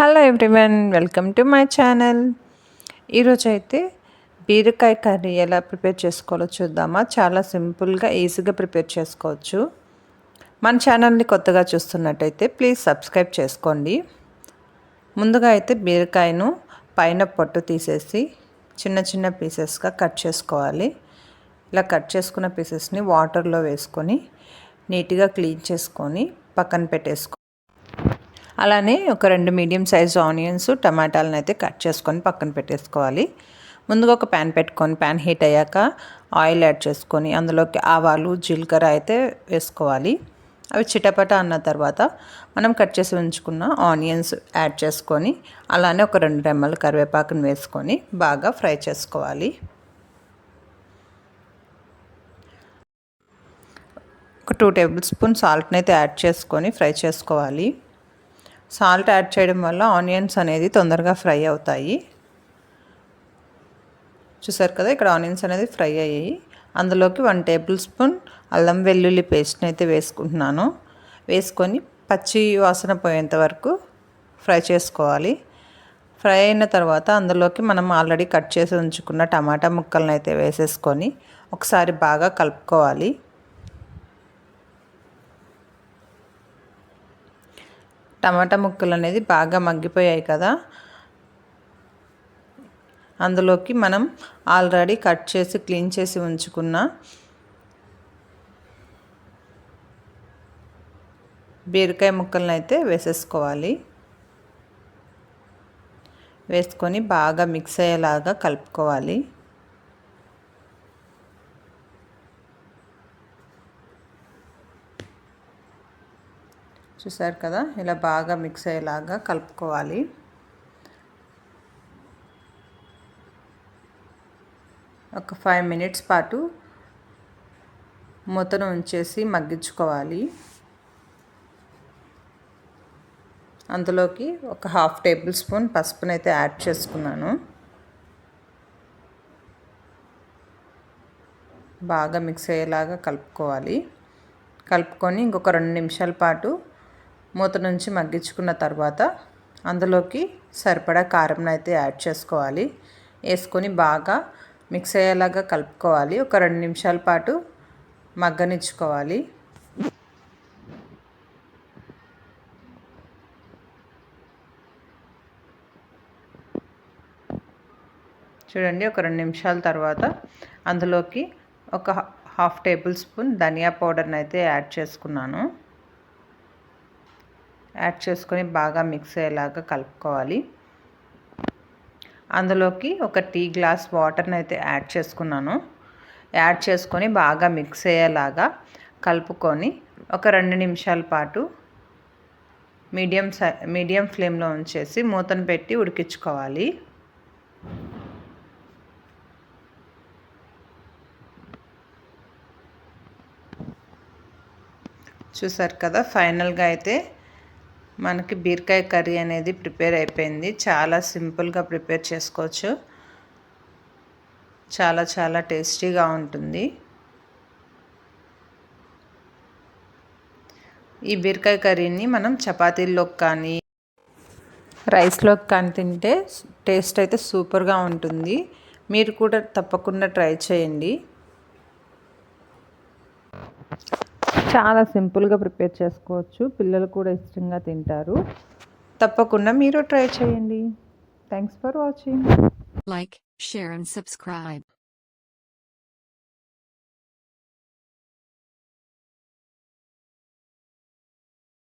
Hello everyone welcome to my channel ఈరోజు అయితే బీరకాయ కర్రీ ఎలా ప్రిపేర్ చేసుకోవాలో చూద్దామా? చాలా సింపుల్గా ఈజీగా ప్రిపేర్ చేసుకోవచ్చు. మన ఛానల్ని కొత్తగా చూస్తున్నట్టయితే ప్లీజ్ సబ్స్క్రైబ్ చేసుకోండి. ముందుగా అయితే బీరకాయను పైన పొట్టు తీసేసి చిన్న చిన్న పీసెస్గా కట్ చేసుకోవాలి. ఇలా కట్ చేసుకున్న పీసెస్ని వాటర్లో వేసుకొని నీట్గా క్లీన్ చేసుకొని పక్కన పెట్టేసుకో అలానే ఒక రెండు మీడియం సైజ్ ఆనియన్స్ టమాటాలను అయితే కట్ చేసుకొని పక్కన పెట్టేసుకోవాలి. ముందుగా ఒక ప్యాన్ పెట్టుకొని ప్యాన్ హీట్ అయ్యాక ఆయిల్ యాడ్ చేసుకొని అందులోకి ఆవాలు జీలకర్ర అయితే వేసుకోవాలి. అవి చిటపట అన్న తర్వాత మనం కట్ చేసి ఉంచుకున్న ఆనియన్స్ యాడ్ చేసుకొని అలానే ఒక రెండు రెమ్మలు కరివేపాకును వేసుకొని బాగా ఫ్రై చేసుకోవాలి. ఒక టూ టేబుల్ స్పూన్ సాల్ట్ని అయితే యాడ్ చేసుకొని ఫ్రై చేసుకోవాలి. సాల్ట్ యాడ్ చేయడం వల్ల ఆనియన్స్ అనేది తొందరగా ఫ్రై అవుతాయి. చూసారు కదా ఇక్కడ ఆనియన్స్ అనేది ఫ్రై అయ్యాయి. అందులోకి వన్ టేబుల్ స్పూన్ అల్లం వెల్లుల్లి పేస్ట్ని అయితే వేసుకుంటున్నాను. వేసుకొని పచ్చి వాసన పోయేంత వరకు ఫ్రై చేసుకోవాలి. ఫ్రై అయిన తర్వాత అందులోకి మనం ఆల్రెడీ కట్ చేసి ఉంచుకున్న టమాటా ముక్కలను అయితే వేసేసుకొని ఒకసారి బాగా కలుపుకోవాలి. టమాటా ముక్కలు అనేది బాగా మగ్గిపోయాయి కదా. అందులోకి మనం ఆల్రెడీ కట్ చేసి క్లీన్ చేసి ఉంచుకున్న బీరకాయ ముక్కలను అయితే వేసేసుకోవాలి. వేసుకొని బాగా మిక్స్ అయ్యేలాగా కలుపుకోవాలి. చూసారు కదా ఇలా బాగా మిక్స్ అయ్యేలాగా కలుపుకోవాలి. ఒక ఫైవ్ మినిట్స్ పాటు మూతను ఉంచేసి మగ్గించుకోవాలి. అందులోకి ఒక హాఫ్ టేబుల్ స్పూన్ పసుపునైతే యాడ్ చేసుకున్నాను. బాగా మిక్స్ అయ్యేలాగా కలుపుకోవాలి. కలుపుకొని ఇంకొక రెండు నిమిషాల పాటు మూత నుంచి మగ్గించుకున్న తర్వాత అందులోకి సరిపడా కారం అయితే యాడ్ చేసుకోవాలి. వేసుకొని బాగా మిక్స్ అయ్యేలాగా కలుపుకోవాలి. ఒక రెండు నిమిషాల పాటు మగ్గనిచ్చుకోవాలి. చూడండి ఒక రెండు నిమిషాల తర్వాత అందులోకి ఒక హాఫ్ టేబుల్ స్పూన్ ధనియా పౌడర్ని అయితే యాడ్ చేసుకున్నాను. యాడ్ చేసుకొని బాగా మిక్స్ అయ్యేలాగా కలుపుకోవాలి. అందులోకి ఒక టీ గ్లాస్ వాటర్ని అయితే యాడ్ చేసుకున్నాను. యాడ్ చేసుకొని బాగా మిక్స్ అయ్యేలాగా కలుపుకొని ఒక రెండు నిమిషాల పాటు మీడియం సై మీడియం ఫ్లేమ్లో ఉంచేసి మూతను పెట్టి ఉడికించుకోవాలి. చూసారు కదా ఫైనల్గా అయితే మనకి బీరకాయ కర్రీ అనేది ప్రిపేర్ అయిపోయింది. చాలా సింపుల్గా ప్రిపేర్ చేసుకోవచ్చు. చాలా చాలా టేస్టీగా ఉంటుంది. ఈ బీరకాయ కర్రీని మనం చపాతీల్లోకి కానీ రైస్లోకి కానీ తింటే టేస్ట్ అయితే సూపర్గా ఉంటుంది. మీరు కూడా తప్పకుండా ట్రై చేయండి. చాలా సింపుల్గా ప్రిపేర్ చేసుకోవచ్చు. పిల్లలు కూడా ఇష్టంగా తింటారు. తప్పకుండా మీరు ట్రై చేయండి. Thanks for watching like share and subscribe